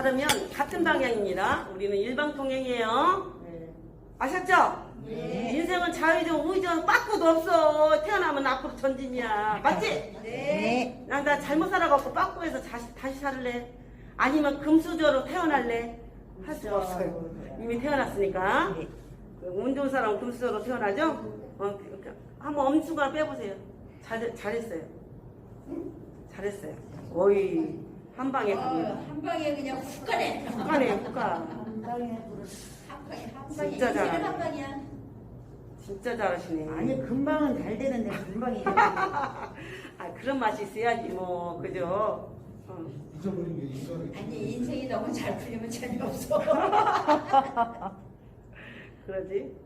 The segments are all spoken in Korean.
바르면 같은 방향입니다. 우리는 일방통행이에요. 네. 아셨죠? 네. 인생은 자유전, 우회전, 빠꾸도 없어. 태어나면 앞으로 전진이야. 맞지? 네. 난나 잘못 살아갖고 빠꾸에서 다시, 다시 살래? 아니면 금수저로 태어날래? 할 수가 없어요. 이미 태어났으니까. 네. 그운 좋은 사람은 금수저로 태어나죠? 어, 그- 그- 한번 엄수가 빼보세요. 잘, 잘했어요. 잘했어요. 거의 한 방에. 어, 한 방에 그냥 훅 가네. 국가네, 국가. 한 방에 한 방에 진짜 인생은 잘하네. 한 방이야. 진짜 잘하시네. 아니 금방은 잘 되는데 금방이 아, 그런 맛이 있어야지, 뭐, 그죠? 어. 잊어버린 게 인간의 아니 인생이 너무 잘 풀리면 재미없어. 그러지?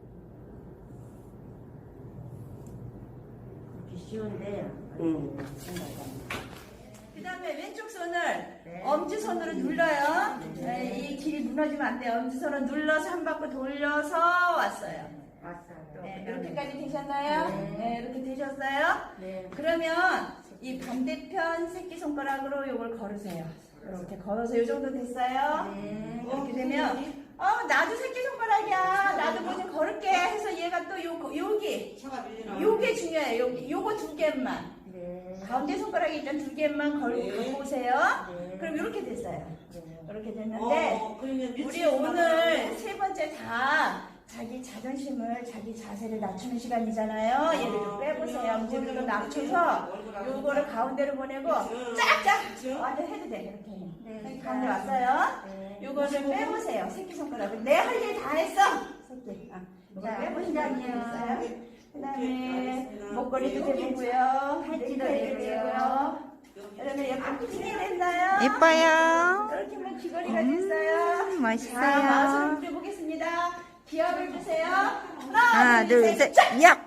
그렇게 쉬운데 응. 그 다음에 왼쪽 손을 네. 엄지 손으로 눌러요. 네, 이 길이 무너지면 안 돼요. 엄지 손으로 눌러서 한 바퀴 돌려서 왔어요. 왔어요. 네, 이렇게까지 되셨나요? 네. 네, 이렇게 되셨어요? 네. 그러면 이 반대편 새끼 손가락으로 이걸 걸으세요. 이렇게 걸어서 이 정도 됐어요. 네. 이렇게 되면 어 나도 새끼 손가락이야. 나도 뭐 좀 걸을게 해서 얘가 또 요, 여기 요게 중요해요. 요거 두 개만 네. 가운데 손가락에 일단 두 개만 걸 네. 갖고 오세요. 네. 그럼 이렇게 됐어요. 네. 이렇게 됐는데 어, 그러면 우리 오늘 세 번째 다 자기 자존심을 자기 자세를 낮추는 시간이잖아요. 얘를 좀 빼보세요. 좀 낮춰서 요거를 가운데로 보내고 쫙쫙 완전 해도 돼 이렇게. 네. 가운데 왔어요. 네. 요거를 빼보세요. 새끼 손가락을 내 할 일 다 했어. 새끼. 아, 자, 자, 보시면요. 그다음에 목걸이도 대보고요. 팔찌도 대고요. 그러면 예쁜 귀걸이 됐나요? 이뻐요. 이렇게 하면 귀걸이가 됐어요. 음, 멋있어요. 자, 마우스를 펴보겠습니다. 기압을 주세요. 하나, 하나, 둘, 셋, 야!